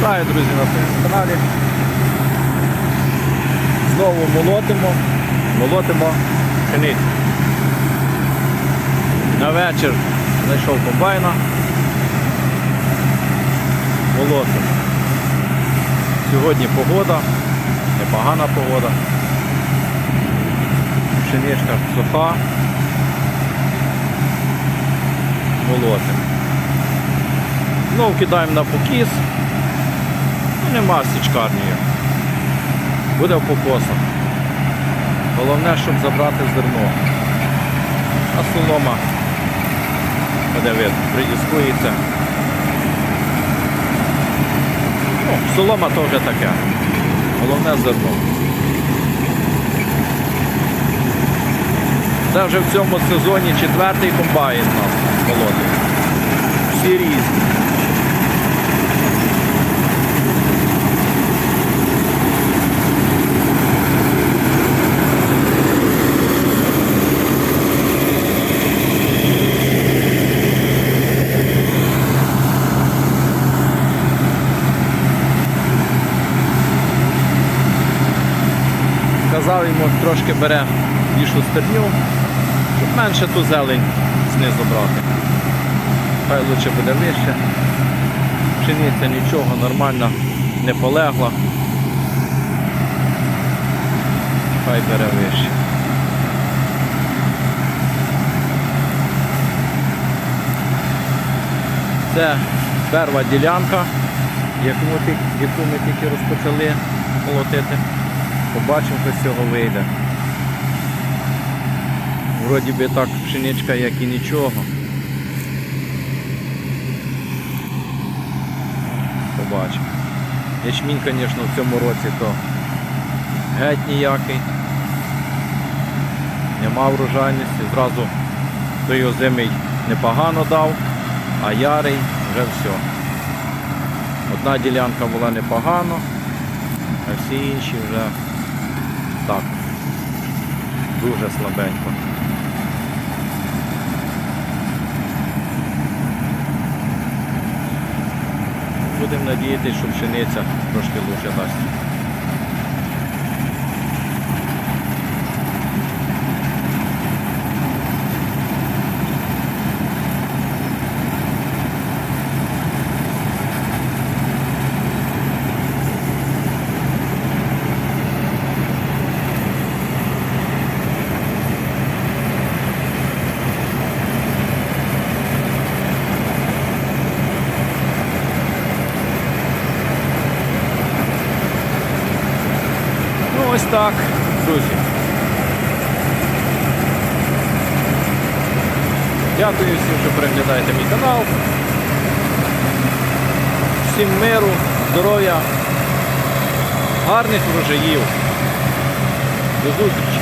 Вітаю, друзі, на своєму каналі. Знову молотимо, молотимо пшеницю. На вечір знайшов комбайна. Молотимо. Сьогодні погода, непогана погода. Пшеничка суха. Молотимо. Знову кидаємо на покіс. Нема січкарні. Буде в покосах. Головне, щоб забрати зерно. А солома, буде видно, придіскується. Ну, солома то вже таке. Головне зерно. Це вже в цьому сезоні четвертий комбайн нас молодий. Всі різні. Казав йому, трошки бере більшу стерню, щоб менше ту зелень знизу брати. Хай лучше буде вище. Пшениця нічого, нормально не полегла. Хай бере вище. Це перша ділянка, яку ми, тільки- розпочали молотити. Побачимо, що з цього вийде. Вроді би так пшеничка, як і нічого. Побачимо. Ячмінь, звісно, в цьому році то геть ніякий. Нема врожайності. Зразу той озимий непогано дав, а ярий вже все. Одна ділянка була непогано, а всі інші вже так. Дуже слабенько. Будемо надіятися, що пшениця трошки лучше дасть. Ну ось так, друзі. Дякую всім, що переглядаєте мій канал. Всім миру, здоров'я, гарних врожаїв. До зустрічі!